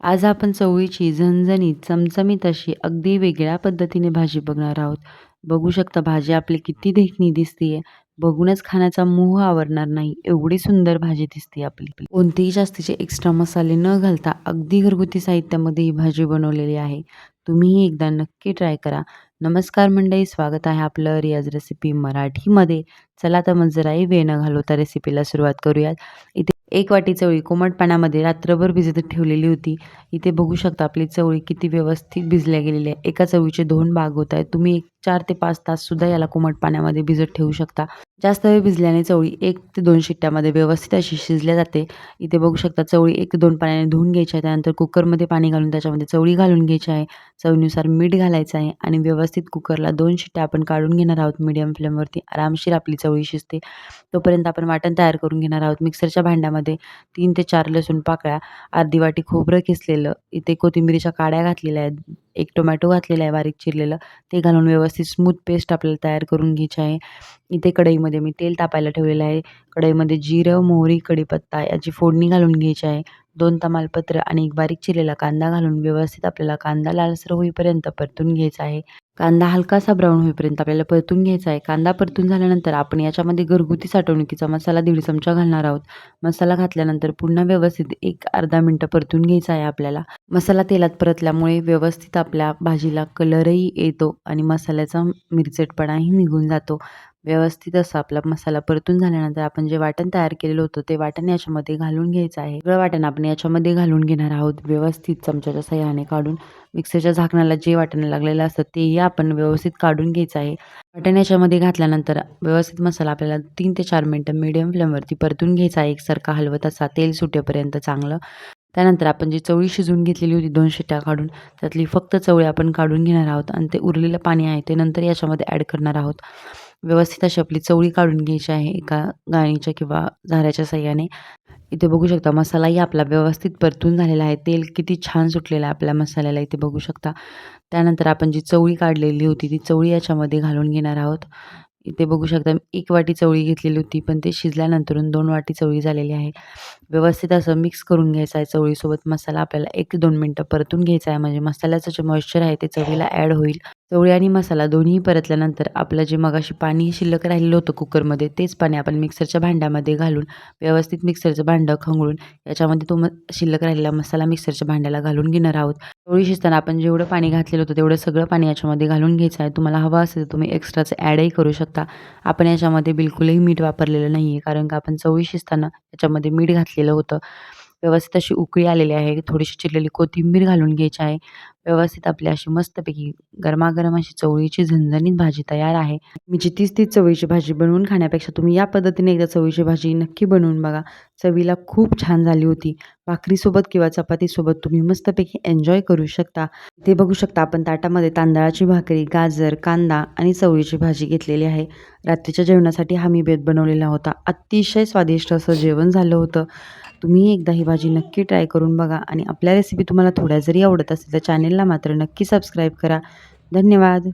आज आपण चवळीची झणझणीत, चमचमीत अशी अगदी वेगळ्या पद्धतीने भाजी बघणार आहोत. बघू शकता भाजी आपली किती देखणी दिसतीये. बघूनच खाण्याचा मोह आवरणार नाही, एवढी सुंदर भाजी दिसते आपली. कोणतेही जास्तीचे एक्स्ट्रा मसाले न घालता अगदी घरगुती साहित्यामध्ये ही भाजी बनवलेली आहे. तुम्हीही एकदा नक्की ट्राय करा. नमस्कार मंडळी, स्वागत आहे आपलं रियाज रेसिपी मराठीमध्ये. चला तर मग जराही वेळ न घालवता रेसिपीला सुरुवात करूयात. इथे एक वाटी चवळी कोमट पाण्यामध्ये रात्रभर भिजत ठेवलेली होती. इथे बघू शकता आपली चवळी किती व्यवस्थित भिजल्या गेलेली आहे. एका चवळीचे दोन भाग होत आहेत. तुम्ही एक चार ते पाच ताससुद्धा याला कोमट पाण्यामध्ये भिजत ठेवू शकता. जास्त वेळ भिजल्याने चवळी एक ते दोन शिट्ट्यामध्ये व्यवस्थित अशी शिजल्या जाते. इथे बघू शकता चवळी एक ते दोन पाण्याने धुवून घ्यायची आहे. त्यानंतर कुकरमध्ये पाणी घालून त्याच्यामध्ये चवळी घालून घ्यायची आहे. चवीनुसार मीठ घालायचं आहे आणि व्यवस्थित कुकरला दोन शिट्ट्या आपण काढून घेणार आहोत मीडियम फ्लेमवरती. आरामशीर आपली चवळी शिजते. तोपर्यंत आपण वाटण तयार करून घेणार आहोत. मिक्सरच्या भांड्यामध्ये तीन ते चार लसूण पाकळ्या, अर्धी वाटी खोबरं किसलेलं, इथे कोथिंबिरीच्या काड्या घातलेल्या आहेत, एक टोमॅटो घातलेला आहे बारीक चिरलेलं, ते घालून व्यवस्थित स्मूथ पेस्ट आपल्याला तयार करून घ्यायची आहे. इथे कढईमध्ये मी तेल तापायला ठेवलेलं आहे. कढईमध्ये जिरं, मोहरी, कढीपत्ता याची फोडणी घालून घ्यायची आहे. दोन तमालपत्र आणि एक बारीक चिरलेला कांदा घालून व्यवस्थित आपल्याला कांदा लालसर होईपर्यंत परतून घ्यायचा आहे. कांदा हलकासा ब्राऊन होईपर्यंत आपल्याला परतून घ्यायचा आहे. कांदा परतून झाल्यानंतर आपण याच्यामध्ये घरगुती साठवणुकीचा मसाला दीड चमचा घालणार आहोत. मसाला घातल्यानंतर पुन्हा व्यवस्थित एक अर्धा मिनटं परतून घ्यायचा आहे आपल्याला. मसाला तेलात परतल्यामुळे व्यवस्थित आपल्या भाजीला कलरही येतो आणि मसाल्याचा मिरचटपणाही निघून जातो. व्यवस्थित असा आपला मसाला परतून झाल्यानंतर आपण जे वाटण तयार केलेलं होतं ते वाटण याच्यामध्ये घालून घ्यायचं आहे. सगळं वाटण आपण याच्यामध्ये घालून घेणार आहोत. व्यवस्थित चमच्याच्या सह्याने काढून मिक्सरच्या झाकणाला जे वाटण लागलेलं असतं तेही आपण व्यवस्थित काढून घ्यायचं आहे. वाटण याच्यामध्ये घातल्यानंतर व्यवस्थित मसाला आपल्याला तीन ते चार मिनटं मीडियम फ्लेमवरती परतून घ्यायचा आहे. एकसारखा हलवत असा तेल सुटेपर्यंत चांगलं. त्यानंतर आपण जी चवळी शिजून घेतलेली होती दोन शिट्ट्या काढून, त्यातली फक्त चवळी आपण काढून घेणार आहोत आणि ते उरलेलं पाणी आहे ते नंतर याच्यामध्ये ॲड करणार आहोत. व्यवस्थित अशी आपली चवळी काढून घ्यायची आहे एका गाळणीच्या किंवा झाऱ्याच्या सहाय्याने इथे बघू शकता मसालाही आपला व्यवस्थित परतून झालेला आहे. तेल किती छान सुटलेलं आहे आपल्या मसाल्याला इथे बघू शकता. त्यानंतर आपण जी चवळी काढलेली होती ती चवळी याच्यामध्ये घालून घेणार आहोत. इथे बघू शकता एक वाटी चवळी घेतलेली होती पण ते शिजल्यानंतरून दोन वाटी चवळी झालेली आहे. व्यवस्थित असं मिक्स करून घ्यायचं आहे चवळीसोबत मसाला आपल्याला एक दोन मिनटं परतून घ्यायचा आहे म्हणजे मसाल्याचं जे मॉइश्चर आहे ते चवळीला ॲड होईल. चवळी आणि मसाला दोन्हीही परतल्यानंतर आपलं जे मगाशी पाणी शिल्लक राहिलेलं होतं कुकरमध्ये तेच पाणी आपण मिक्सरच्या भांड्यामध्ये घालून व्यवस्थित मिक्सरचं भांडं खंगळून याच्यामध्ये तो म शिल्लक राहिलेला मसाला मिक्सरच्या भांड्याला घालून घेणार आहोत. चवळी शिजताना आपण जेवढं पाणी घातलेलं होतं तेवढं सगळं पाणी याच्यामध्ये घालून घ्यायचं आहे. तुम्हाला हवं असेल तर तुम्ही एक्स्ट्राचं ॲडही करू शकता. आपण याच्यामध्ये बिलकुलही मीठ वापरलेलं नाही आहे कारण का आपण चवळी शिजताना याच्यामध्ये मीठ घातलेलं होतं. व्यवस्थित अशी उकळी आलेली आहे. थोडीशी चिरलेली कोथिंबीर घालून घ्यायची आहे. व्यवस्थित आपली अशी मस्तपैकी गरमागरम अशी चवळीची झणझणीत भाजी तयार आहे. मी तीच तीच चवळीची भाजी बनवून खाण्यापेक्षा तुम्ही या पद्धतीने एकदा चवळीची भाजी नक्की बनवून बघा. चवीला खूप छान झाली होती. भाकरीसोबत किंवा चपातीसोबत तुम्ही मस्तपैकी एन्जॉय करू शकता. ते बघू शकता आपण ताटामध्ये तांदळाची भाकरी, गाजर, कांदा आणि चवळीची भाजी घेतलेली आहे. रात्रीच्या जेवणासाठी हा मी बेत बनवलेला होता. अतिशय स्वादिष्ट असं जेवण झालं होतं. तुम्ही एकदा ही भाजी नक्की ट्राय करून बघा आणि आपल्या रेसिपी तुम्हाला थोड्या जरी आवडत असेल तर चॅनलला मात्र नक्की सबस्क्राईब करा. धन्यवाद.